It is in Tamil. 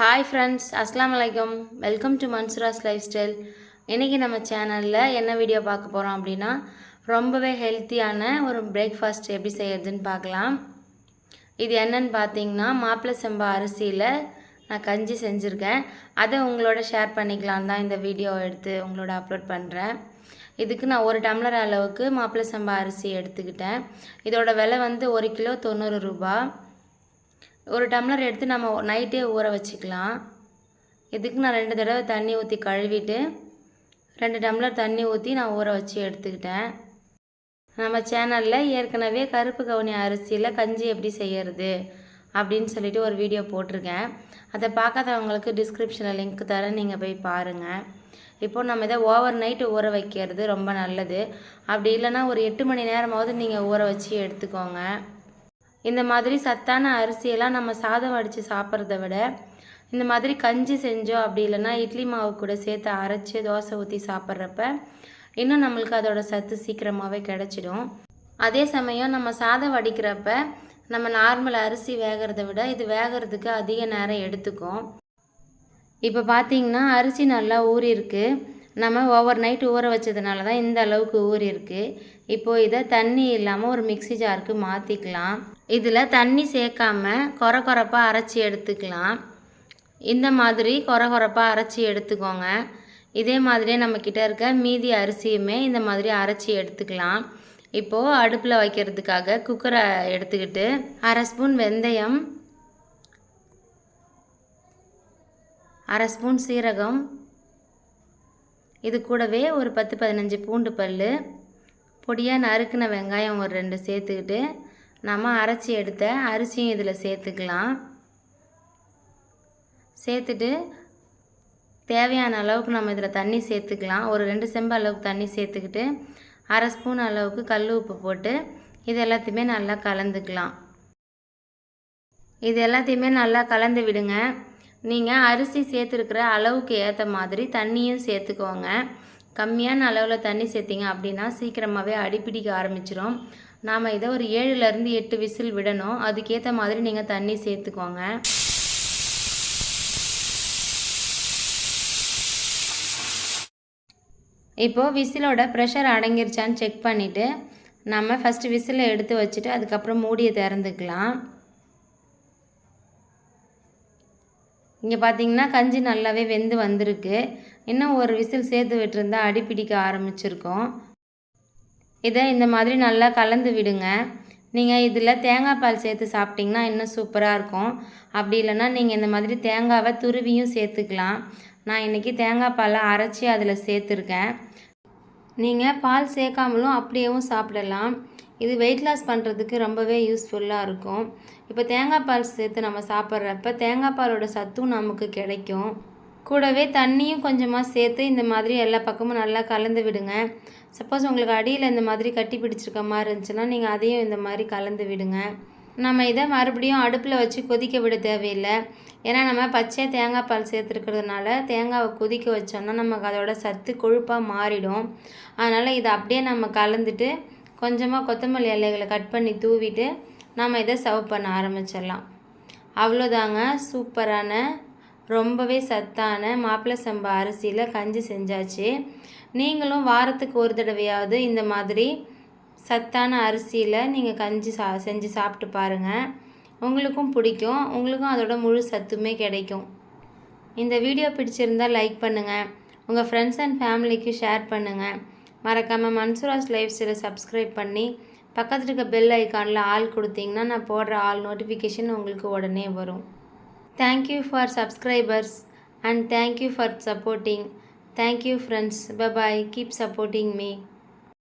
ஹாய் ஃப்ரெண்ட்ஸ் அஸ்லாம் வலைக்கம் welcome to Mansoora's lifestyle இன்றைக்கி நம்ம சேனலில் என்ன வீடியோ பார்க்க போகிறோம் அப்படின்னா ரொம்பவே ஹெல்த்தியான ஒரு பிரேக்ஃபாஸ்ட் எப்படி செய்யறதுன்னு பார்க்கலாம். இது என்னன்னு பார்த்தீங்கன்னா மாப்பிள்ளை சம்பா அரிசியில் நான் கஞ்சி செஞ்சுருக்கேன். அதை உங்களோட ஷேர் பண்ணிக்கலாம் தான் இந்த வீடியோ எடுத்து உங்களோட அப்லோட் பண்ணுறேன் இதுக்கு நான் ஒரு டம்ளர் அளவுக்கு மாப்பிள்ளை சம்பா அரிசி எடுத்துக்கிட்டேன். இதோட விலை வந்து ஒரு கிலோ தொண்ணூறு ரூபாய். ஒரு டம்ளர் எடுத்து நம்ம நைட்டே ஊற வச்சுக்கலாம். இதுக்கு நான் ரெண்டு தடவை தண்ணி ஊற்றி கழுவிட்டு ரெண்டு டம்ளர் தண்ணி ஊற்றி நான் ஊற வச்சு எடுத்துக்கிட்டேன். நம்ம சேனலில் ஏற்கனவே கருப்பு கவுனி அரிசியில் கஞ்சி எப்படி செய்கிறது அப்படின்னு சொல்லிட்டு ஒரு வீடியோ போட்டிருக்கேன். அதை பார்க்காதவங்களுக்கு டிஸ்கிரிப்ஷனில் லிங்க் தரேன் நீங்கள் போய் பாருங்கள் இப்போ நம்ம இதை ஓவர் நைட்டு ஊற வைக்கிறது ரொம்ப நல்லது. அப்படி இல்லைன்னா ஒரு எட்டு மணி நேரமாவது நீங்கள் ஊற வச்சு எடுத்துக்கோங்க. இந்த மாதிரி சத்தான அரிசியெல்லாம் நம்ம சாதம் வடித்து சாப்பிட்றத விட இந்த மாதிரி கஞ்சி செஞ்சோம் அப்படி இல்லைன்னா இட்லி மாவு கூட சேர்த்து அரைச்சி தோசை ஊற்றி சாப்பிட்றப்ப இன்னும் நம்மளுக்கு அதோட சத்து சீக்கிரமாகவே கிடச்சிடும். அதே சமயம் நம்ம சாதம் வடிக்கிறப்ப நம்ம நார்மல் அரிசி வேகிறத விட இது வேகிறதுக்கு அதிக நேரம் எடுத்துக்கும். இப்போ பார்த்தீங்கன்னா அரிசி நல்லா ஊறியிருக்கு. நம்ம ஓவர் நைட் ஊற வச்சதுனால தான் இந்த அளவுக்கு ஊறியிருக்கு. இப்போது இதை தண்ணி இல்லாமல் ஒரு மிக்ஸி ஜாருக்கு மாற்றிக்கலாம் இதில் தண்ணி சேர்க்காம கொர கொரப்பாக அரைச்சி எடுத்துக்கலாம். இந்த மாதிரி கொர கொரப்பாக அரைச்சி எடுத்துக்கோங்க. இதே மாதிரியே நம்மக்கிட்ட இருக்க மீதி அரிசியுமே இந்த மாதிரி அரைச்சி எடுத்துக்கலாம். இப்போது அடுப்பில் வைக்கிறதுக்காக குக்கரை எடுத்துக்கிட்டு அரை ஸ்பூன் வெந்தயம் அரை ஸ்பூன் சீரகம் இது கூடவே ஒரு பத்து பதினஞ்சு பூண்டு பல் பொடியாக நறுக்கின வெங்காயம் ஒரு ரெண்டு சேர்த்துக்கிட்டு நம்ம அரைச்சி எடுத்த அரிசியும் இதில் சேர்த்துக்கலாம். சேர்த்துட்டு தேவையான அளவுக்கு நம்ம இதில் தண்ணி சேர்த்துக்கலாம். ஒரு ரெண்டு செம்பு அளவுக்கு தண்ணி சேர்த்துக்கிட்டு அரை ஸ்பூன் அளவுக்கு கல் உப்பு போட்டு இது எல்லாத்தையுமே நல்லா கலந்துக்கலாம். இது எல்லாத்தையுமே நல்லா கலந்து விடுங்க. நீங்கள் அரிசி சேர்த்துருக்கிற அளவுக்கு ஏற்ற மாதிரி தண்ணியும் சேர்த்துக்கோங்க. கம்மியான அளவில் தண்ணி சேர்த்திங்க அப்படின்னா சீக்கிரமாகவே அடிப்பிடிக்க ஆரம்பிச்சிரும். நாம் இதை ஒரு ஏழுலேருந்து எட்டு விசில் விடணும். அதுக்கேற்ற மாதிரி நீங்கள் தண்ணி சேர்த்துக்கோங்க. இப்போது விசிலோட ப்ரெஷர் அடங்கிருச்சான்னு செக் பண்ணிவிட்டு நம்ம ஃபஸ்ட்டு விசிலை எடுத்து வச்சுட்டு அதுக்கப்புறம் மூடியை திறந்துக்கலாம். இங்கே பார்த்தீங்கன்னா கஞ்சி நல்லாவே வெந்து வந்திருக்கு. இன்னும் ஒரு விசில் சேர்த்து விட்டுருந்தா அடி பிடிக்க ஆரம்பிச்சிருக்கோம். இதை இந்த மாதிரி நல்லா கலந்து விடுங்க. நீங்கள் இதில் தேங்காய் பால் சேர்த்து சாப்பிட்டிங்கன்னா இன்னும் சூப்பராக இருக்கும். அப்படி இல்லைன்னா நீங்கள் இந்த மாதிரி தேங்காவை துருவியும் சேர்த்துக்கலாம். நான் இன்றைக்கி தேங்காய் பாலை அரைச்சி அதில் சேர்த்துருக்கேன். நீங்கள் பால் சேர்க்காமலும் அப்படியேவும் சாப்பிடலாம். இது வெயிட் லாஸ் பண்ணுறதுக்கு ரொம்பவே யூஸ்ஃபுல்லாக இருக்கும். இப்போ தேங்காய் பால் சேர்த்து நம்ம சாப்பிட்றப்ப தேங்காய் பாலோட சத்தும் நமக்கு கிடைக்கும். கூடவே தண்ணியும் கொஞ்சமாக சேர்த்து இந்த மாதிரி எல்லா பக்கமும் நல்லா கலந்து விடுங்க. சப்போஸ் உங்களுக்கு அடியில் இந்த மாதிரி கட்டி பிடிச்சிருக்க மாதிரி இருந்துச்சுன்னா நீங்கள் அதையும் இந்த மாதிரி கலந்து விடுங்க. நம்ம இதை மறுபடியும் அடுப்பில் வச்சு கொதிக்க விட தேவையில்லை. ஏன்னா நம்ம பச்சை தேங்காய் பால் சேர்த்துருக்கிறதுனால தேங்காவை கொதிக்க வச்சோம்னா நமக்கு அதோட சத்து கொழுப்பாக மாறிடும். அதனால் இதை அப்படியே நம்ம கலந்துட்டு கொஞ்சமாக கொத்தமல்லி இலைகளை கட் பண்ணி தூவிட்டு நம்ம இதை சர்வ் பண்ண ஆரம்பிச்சிடலாம். அவ்வளோதாங்க. சூப்பரான ரொம்பவே சத்தான மாப்பிள்ளை சம்பா அரிசியில் கஞ்சி செஞ்சாச்சு. நீங்களும் வாரத்துக்கு ஒரு தடவையாவது இந்த மாதிரி சத்தான அரிசியில் நீங்கள் கஞ்சி சா செஞ்சு சாப்பிட்டு பாருங்கள் உங்களுக்கும் பிடிக்கும். உங்களுக்கும் அதோட முழு சத்துமே கிடைக்கும். இந்த வீடியோ பிடிச்சிருந்தால் லைக் பண்ணுங்கள் உங்கள் ஃப்ரெண்ட்ஸ் அண்ட் ஃபேமிலிக்கு ஷேர் பண்ணுங்கள் மறக்காமல் மன்சூராஸ் லைஃப் ஸ்டைலை சப்ஸ்கிரைப் பண்ணி பக்கத்தில் இருக்க பெல் ஐக்கானில் ஆள் கொடுத்தீங்கன்னா நான் போடுற ஆல் நோட்டிஃபிகேஷன் உங்களுக்கு உடனே வரும். Thank you for subscribers and thank you for supporting thank you friends bye bye keep supporting me